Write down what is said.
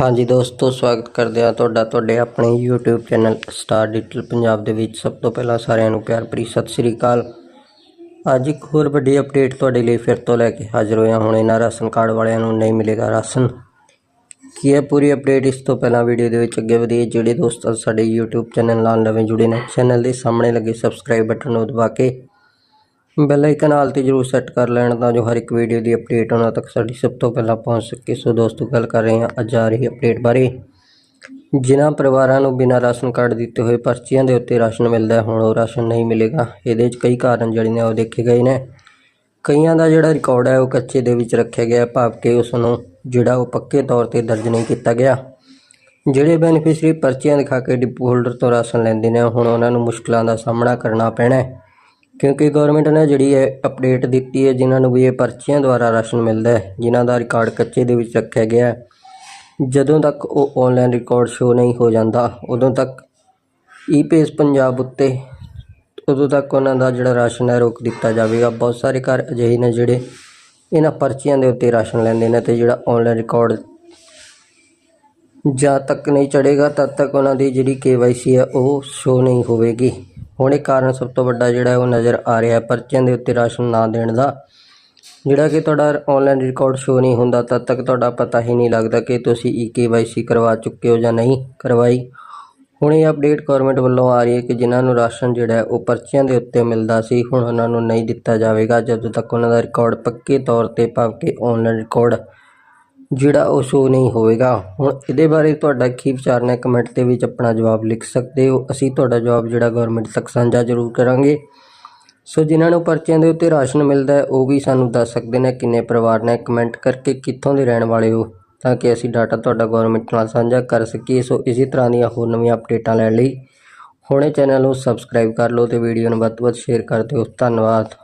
ਹਾਂਜੀ ਦੋਸਤੋ, ਸਵਾਗਤ ਕਰਦੇ ਹਾਂ ਤੁਹਾਡਾ, ਤੁਹਾਡੇ ਆਪਣੇ YouTube channel star digital Punjab ਦੇ ਵਿੱਚ। ਸਭ ਤੋਂ ਪਹਿਲਾਂ ਸਾਰਿਆਂ ਨੂੰ ਪਿਆਰ ਭਰੀ ਸਤਿ ਸ੍ਰੀ ਅਕਾਲ। ਅੱਜ ਇੱਕ ਹੋਰ ਵੱਡੀ ਅਪਡੇਟ ਤੁਹਾਡੇ ਲਈ ਫਿਰ ਤੋਂ ਲੈ ਕੇ ਹਾਜ਼ਰ ਹੋਇਆ। ਹੁਣ ਇਹਨਾਂ ਰਾਸ਼ਨ ਕਾਰਡ ਵਾਲਿਆਂ ਨੂੰ ਨਹੀਂ ਮਿਲੇਗਾ ਰਾਸ਼ਨ। ਕੀ ਹੈ ਪੂਰੀ ਅਪਡੇਟ ਇਸ ਤੋਂ ਪਹਿਲਾਂ ਵੀਡੀਓ ਦੇ ਵਿੱਚ ਅੱਗੇ ਵਧੀਏ? ਜਿਹੜੇ ਦੋਸਤ ਸਾਡੇ YouTube ਚੈਨਲ ਨਾਲ ਨਵੇਂ ਜੁੜੇ ਨੇ, ਚੈਨਲ ਦੇ ਸਾਹਮਣੇ ਲੱਗੇ ਸਬਸਕ੍ਰਾਈਬ ਬਟਨ ਨੂੰ ਦਬਾ ਕੇ ਬੈਲ ਆਈਕਨ ਨਾਲ ਤੇ ਜਰੂਰ ਸੈੱਟ ਕਰ ਲੈਣ ਤਾਂ ਜੋ ਹਰ ਇੱਕ ਵੀਡੀਓ ਦੀ ਅਪਡੇਟ ਉਹਨਾਂ ਤੱਕ ਸਾਡੀ ਸਭ ਤੋਂ ਪਹਿਲਾਂ ਪਹੁੰਚ ਸਕੇ। ਸੋ ਦੋਸਤੋ, ਗੱਲ ਕਰ ਰਹੇ ਹਾਂ ਅੱਜ ਆ ਰਹੀ ਅਪਡੇਟ ਬਾਰੇ। ਜਿਨ੍ਹਾਂ ਪਰਿਵਾਰਾਂ ਨੂੰ ਬਿਨਾਂ ਰਾਸ਼ਨ ਕਾਰਡ ਦਿੱਤੇ ਹੋਏ ਪਰਚੀਆਂ ਦੇ ਉੱਤੇ ਰਾਸ਼ਨ ਮਿਲਦਾ ਹੁਣ ਉਹ ਰਾਸ਼ਨ ਨਹੀਂ ਮਿਲੇਗਾ। ਇਹਦੇ 'ਚ ਕਈ ਕਾਰਨ ਜਿਹੜੇ ਨੇ ਉਹ ਦੇਖੇ ਗਏ ਨੇ। ਕਈਆਂ ਦਾ ਜਿਹੜਾ ਰਿਕਾਰਡ ਹੈ, ਉਹ ਕੱਚੇ ਦੇ ਵਿੱਚ ਰੱਖਿਆ ਗਿਆ ਭਾਵ ਕਿ ਉਸ ਨੂੰ ਜਿਹੜਾ ਉਹ ਪੱਕੇ ਤੌਰ ਤੇ ਦਰਜ ਨਹੀਂ ਕੀਤਾ ਗਿਆ। ਜਿਹੜੇ ਬੈਨੀਫੀਸ਼ਰੀ ਪਰਚੀਆਂ ਦਿਖਾ ਕੇ ਡਿਪੂ ਹੋਲਡਰ ਤੋਂ ਰਾਸ਼ਨ ਲੈਂਦੇ ਨੇ, ਹੁਣ ਉਹਨਾਂ ਨੂੰ ਮੁਸ਼ਕਲਾਂ ਦਾ ਸਾਹਮਣਾ ਕਰਨਾ ਪੈਣਾ ਹੈ। ਕਿਉਂਕਿ ਗਵਰਨਮੈਂਟ ਨੇ ਜਿਹੜੀ ਹੈ ਅਪਡੇਟ ਦਿੱਤੀ ਹੈ, ਜਿਨ੍ਹਾਂ ਨੂੰ ਵੀ ਇਹ ਪਰਚੀਆਂ ਦੁਆਰਾ ਰਾਸ਼ਨ ਮਿਲਦਾ ਹੈ, ਜਿਨ੍ਹਾਂ ਦਾ ਰਿਕਾਰਡ ਕੱਚੇ ਦੇ ਵਿੱਚ ਰੱਖਿਆ ਗਿਆ ਹੈ। ਜਦੋਂ ਤੱਕ ਉਹ ਆਨਲਾਈਨ ਰਿਕਾਰਡ ਸ਼ੋ ਨਹੀਂ ਹੋ ਜਾਂਦਾ, ਉਦੋਂ ਤੱਕ ਈ ਪੇਸ ਪੰਜਾਬ ਉੱਤੇ ਉਦੋਂ ਤੱਕ ਉਹਨਾਂ ਦਾ ਜਿਹੜਾ ਰਾਸ਼ਨ ਹੈ, ਰੋਕ ਦਿੱਤਾ ਜਾਵੇਗਾ। ਬਹੁਤ ਸਾਰੇ ਘਰ ਅਜਿਹੇ ਨੇ ਜਿਹੜੇ ਇਹਨਾਂ ਪਰਚੀਆਂ ਦੇ ਉੱਤੇ ਰਾਸ਼ਨ ਲੈਂਦੇ ਨੇ ਤੇ ਜਿਹੜਾ ਆਨਲਾਈਨ ਰਿਕਾਰਡ ਜਾਂ ਤੱਕ ਨਹੀਂ ਚੜੇਗਾ ਤਦ ਤੱਕ ਉਹਨਾਂ ਦੀ ਜਿਹੜੀ ਕੇਵਾਈਸੀ ਹੈ, ਉਹ ਸ਼ੋ ਨਹੀਂ ਹੋਵੇਗੀ। ਹੁਣ ਇਹ ਕਾਰਨ ਸਭ ਤੋਂ ਵੱਡਾ ਜਿਹੜਾ ਉਹ ਨਜ਼ਰ ਆ ਰਿਹਾ ਪਰਚਿਆਂ ਦੇ ਉੱਤੇ ਰਾਸ਼ਨ ਨਾ ਦੇਣ ਦਾ। ਜਿਹੜਾ ਕਿ ਤੁਹਾਡਾ ਆਨਲਾਈਨ ਰਿਕਾਰਡ ਸ਼ੋ ਨਹੀਂ ਹੁੰਦਾ, ਤਦ ਤੱਕ ਤੁਹਾਡਾ ਪਤਾ ਹੀ ਨਹੀਂ ਲੱਗਦਾ ਕਿ ਤੁਸੀਂ ਈ ਕੇਵਾਈਸੀ ਕਰਵਾ ਚੁੱਕੇ ਹੋ ਜਾਂ ਨਹੀਂ ਕਰਵਾਈ। ਹੁਣ ਇਹ ਅਪਡੇਟ ਗਵਰਨਮੈਂਟ ਵੱਲੋਂ ਆ ਰਹੀ ਹੈ ਕਿ ਜਿਨ੍ਹਾਂ ਨੂੰ ਰਾਸ਼ਨ ਜਿਹੜਾ ਉਹ ਪਰਚੀਆਂ ਦੇ ਉੱਤੇ ਮਿਲਦਾ ਸੀ, ਹੁਣ ਉਹਨਾਂ ਨੂੰ ਨਹੀਂ ਦਿੱਤਾ ਜਾਵੇਗਾ। ਜਦੋਂ ਤੱਕ ਉਹਨਾਂ ਦਾ ਰਿਕਾਰਡ ਪੱਕੇ ਤੌਰ ਤੇ ਭਾਵ ਕਿ ਆਨਲਾਈਨ ਰਿਕਾਰਡ ਜਿਹੜਾ ਉਹ ਸ਼ੋ ਨਹੀਂ ਹੋਵੇਗਾ। ਹੁਣ ਇਹਦੇ ਬਾਰੇ ਤੁਹਾਡਾ ਕੀ ਵਿਚਾਰ ਨੇ? ਕਮੈਂਟ ਦੇ ਵਿੱਚ ਆਪਣਾ ਜਵਾਬ ਲਿਖ ਸਕਦੇ ਹੋ। ਅਸੀਂ ਤੁਹਾਡਾ ਜਵਾਬ ਜਿਹੜਾ ਗਵਰਨਮੈਂਟ ਤੱਕ ਸਾਂਝਾ ਜ਼ਰੂਰ ਕਰਾਂਗੇ। ਸੋ ਜਿਨ੍ਹਾਂ ਨੂੰ ਪਰਚਿਆਂ ਦੇ ਉੱਤੇ ਰਾਸ਼ਨ ਮਿਲਦਾ ਹੈ, ਉਹ ਵੀ ਸਾਨੂੰ ਦੱਸ ਸਕਦੇ ਨੇ ਕਿੰਨੇ ਪਰਿਵਾਰ ਨੇ। ਕਮੈਂਟ ਕਰਕੇ ਕਿੱਥੋਂ ਦੇ ਰਹਿਣ ਵਾਲੇ ਹੋ, ਤਾਂ ਕਿ ਅਸੀਂ ਡਾਟਾ ਤੁਹਾਡਾ ਗਵਰਨਮੈਂਟ ਨਾਲ ਸਾਂਝਾ ਕਰ ਸਕੀਏ। ਸੋ ਇਸੇ ਤਰ੍ਹਾਂ ਦੀਆਂ ਹੋਰ ਨਵੀਆਂ ਅਪਡੇਟਾਂ ਲੈਣ ਲਈ ਹੁਣੇ ਚੈਨਲ ਨੂੰ ਸਬਸਕ੍ਰਾਈਬ ਕਰ ਲਓ ਤੇ ਵੀਡੀਓ ਨੂੰ ਵੱਧ ਤੋਂ ਵੱਧ ਸ਼ੇਅਰ ਕਰ ਦਿਓ। ਧੰਨਵਾਦ।